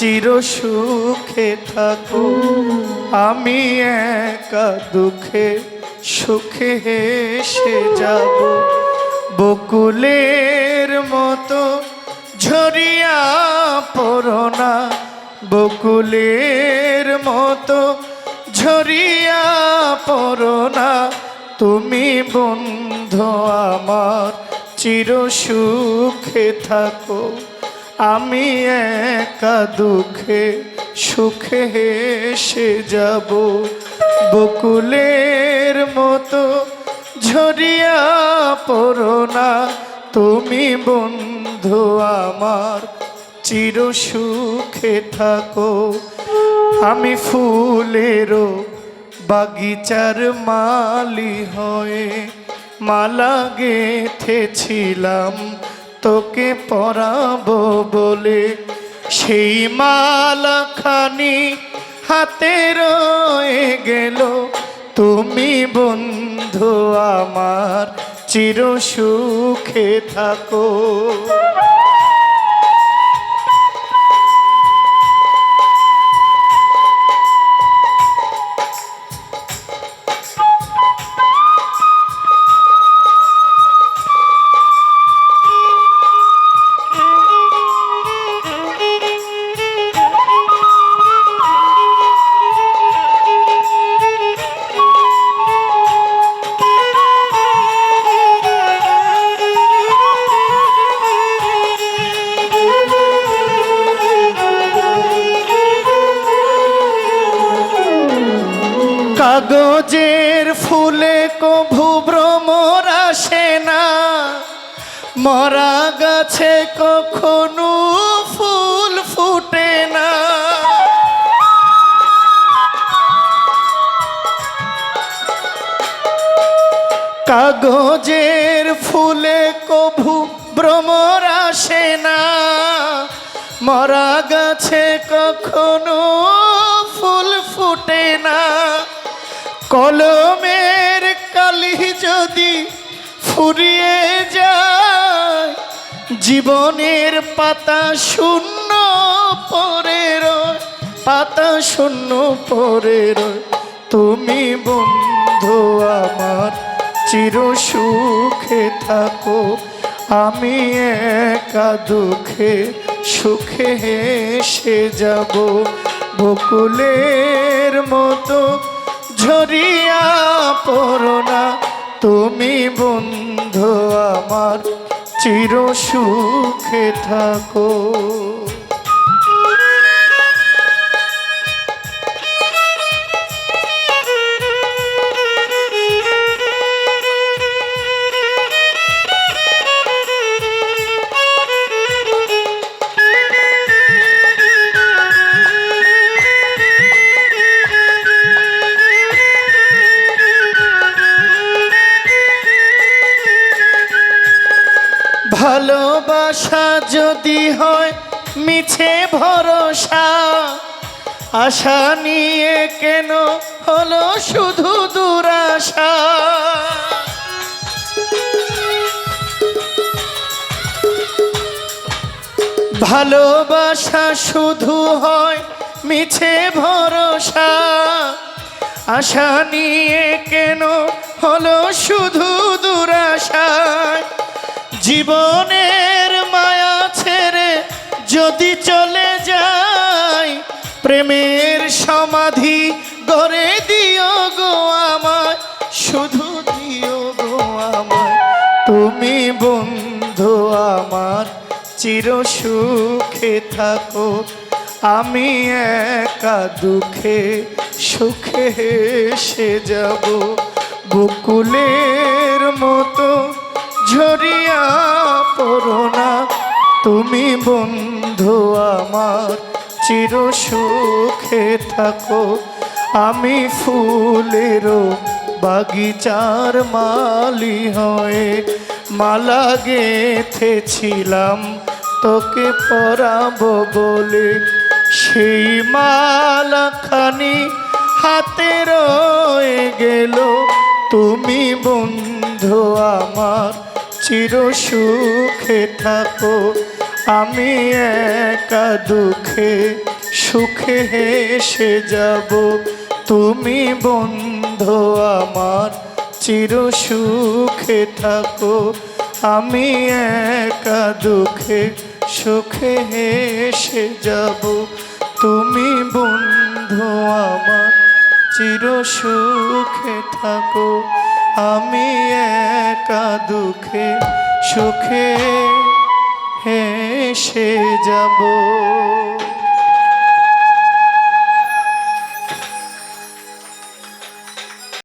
চির সুখে থাকো। আমি একা দুঃখে, সুখে হেসে যাব। বকুলের মতো ঝরিয়া পড়না বকুলের মতো ঝরিয়া পড়না তুমি বন্ধু আমার, চির সুখে থাকো। আমি একা দুঃখে সুখে হেসে যাব। বকুলের মতো ঝরিয়া পড়না তুমি বন্ধু আমার, চির সুখে থাকো। আমি ফুলেরও বাগিচার মালি হয়ে মালা গেথেছিলাম। তোকে পরাবো বলে সেই মালাখানি হাতে রয়ে গেল। তুমি বন্ধু আমার চির সুখে থাকো। কাগজের ফুলে কভু ভ্রমর আসে না। মরা গাছে কখনো ফুল ফুটে না। কাগজের ফুলে কভু ভ্রমর আসে না। মরা গাছে কখনো ফুল ফুটে না। কলমের কালি যদি ফুরিয়ে যায়, জীবনের পাতা শূন্য পরে রয়, পাতা শূন্য পরে রয়। তুমি বন্ধু আমার, চির সুখে থাকো। আমি একা দুঃখে, সুখে হেসে যাব। বকুলের মতো ঝরিয়া পড়না তুমি বন্ধু আমার চির সুখে থাকো। ভালোবাসা যদি হয় মিছে ভরসা, আশা নিয়ে কেন হলো শুধু দুরাশা? ভালোবাসা শুধু হয় মিছে ভরসা, আশা নিয়ে কেন হলো শুধু দুরাশায়? জীবনের মায়া ছেড়ে যদি চলে যাই, প্রেমের সমাধি গড়ে দিও গো আমায়, শুধু দিও গো আমায়। তুমি বন্ধু আমার, চির সুখে থাকো। আমি একা দুঃখে সুখে সে যাব বকুলের চির সুখে থাকো। আমি ফুলেরও বাগিচার মালি হয়ে মালা গেঁথেছিলাম, তোকে পরাবো বলে। সেই মালাখানি হাতে রয়ে গেল। তুমি বন্ধু আমার, চির সুখে থাকো। আমি একা দুঃখে দুঃখে সুখে হেসে যাব। তুমি বন্ধু আমার, চির সুখে থাকো। আমি একা দুঃখে, সুখে হেসে যাব। তুমি বন্ধু আমার, চির সুখে থাকো। আমি একা দুঃখে, সুখে হেসে যাব।